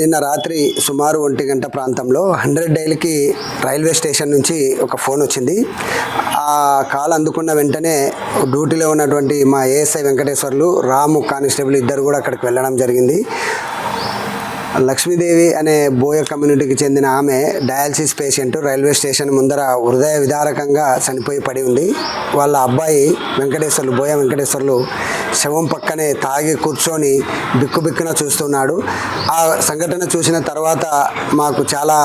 నిన్న రాత్రి సుమారు ఒంటి గంట ప్రాంతంలో హండ్రెడ్ డైల్కి రైల్వే స్టేషన్ నుంచి ఒక ఫోన్ వచ్చింది. ఆ కాల్ అందుకున్న వెంటనే డ్యూటీలో ఉన్నటువంటి మా ఏఎస్ఐ వెంకటేశ్వర్లు రాము కానిస్టేబుల్ ఇద్దరు కూడా అక్కడికి వెళ్ళడం జరిగింది. లక్ష్మీదేవి అనే బోయ కమ్యూనిటీకి చెందిన ఆమె డయాలసిస్ పేషెంట్ రైల్వే స్టేషన్ ముందర హృదయ విదారకంగా చనిపోయి పడి ఉంది. వాళ్ళ అబ్బాయి వెంకటేశ్వర్లు బోయ వెంకటేశ్వర్లు శవం పక్కనే తాగి కూర్చొని బిక్కుబిక్కున చూస్తున్నాడు. ఆ సంఘటన చూసిన తర్వాత మాకు చాలా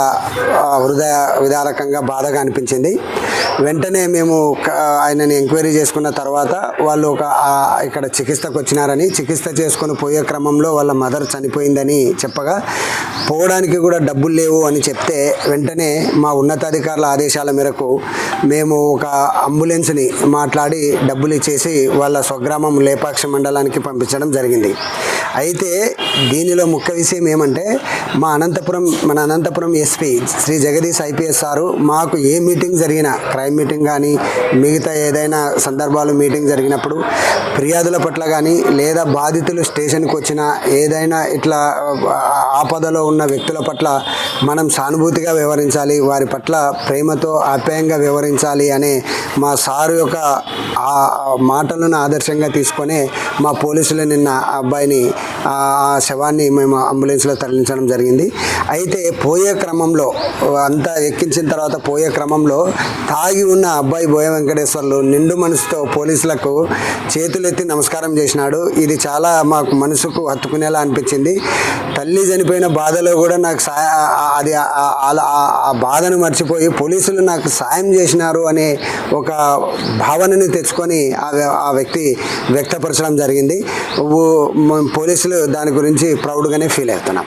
హృదయ విదారకంగా బాధగా అనిపించింది. వెంటనే మేము ఆయనని ఎంక్వైరీ చేసుకున్న తర్వాత వాళ్ళు ఒక ఇక్కడ చికిత్సకు వచ్చినారని చికిత్స చేసుకొని పోయే క్రమంలో వాళ్ళ మదర్ చనిపోయిందని చెప్పగా పోవడానికి కూడా డబ్బులు లేవు అని చెప్తే వెంటనే మా ఉన్నతాధికారుల ఆదేశాల మేరకు మేము ఒక అంబులెన్స్ని మాట్లాడి డబ్బులు ఇచ్చేసి వాళ్ళ స్వగ్రామం లేపాక్ష మండలానికి పంపించడం జరిగింది. అయితే దీనిలో ముఖ్య విషయం ఏమంటే మా అనంతపురం మన Anantapuram SP Shri Jagadish IPS sir మాకు ఏ మీటింగ్ జరిగినా క్రైమ్ మీటింగ్ కానీ మిగతా ఏదైనా సందర్భాలు మీటింగ్ జరిగినప్పుడు ఫిర్యాదుల పట్ల కానీ లేదా బాధితులు స్టేషన్కి వచ్చిన ఏదైనా ఇట్లా ఆపదలో ఉన్న వ్యక్తుల పట్ల మనం సానుభూతిగా వ్యవహరించాలి వారి పట్ల ప్రేమతో ఆప్యాయంగా వ్యవహరించాలి అనే మా సారు యొక్క ఆ మాటలను ఆదర్శంగా తీసుకొని మా పోలీసులు నిన్న అబ్బాయిని ఆ శవాన్ని మేము అంబులెన్స్లో తరలించడం జరిగింది. అయితే పోయే క్రమంలో అంతా ఎక్కించిన తర్వాత పోయే క్రమంలో తాగి ఉన్న అబ్బాయి బోయ వెంకటేశ్వర్లు నిండు మనసుతో పోలీసులకు చేతులెత్తి నమస్కారం చేసినాడు. ఇది చాలా మాకు మనసుకు హత్తుకునేలా అనిపించింది. తల్లి చనిపోయిన బాధలో కూడా నాకు అది ఆ- ఆ- బాధను మర్చిపోయి పోలీసులు నాకు సాయం చేసినారు అనే ఒక భావనని తెచ్చుకొని ఆ ఆ వ్యక్తి వ్యక్తపరచడం జరిగింది. పోలీసు పోలీసులు దాని గురించి ప్రౌడ్గానే ఫీల్ అవుతున్నాం.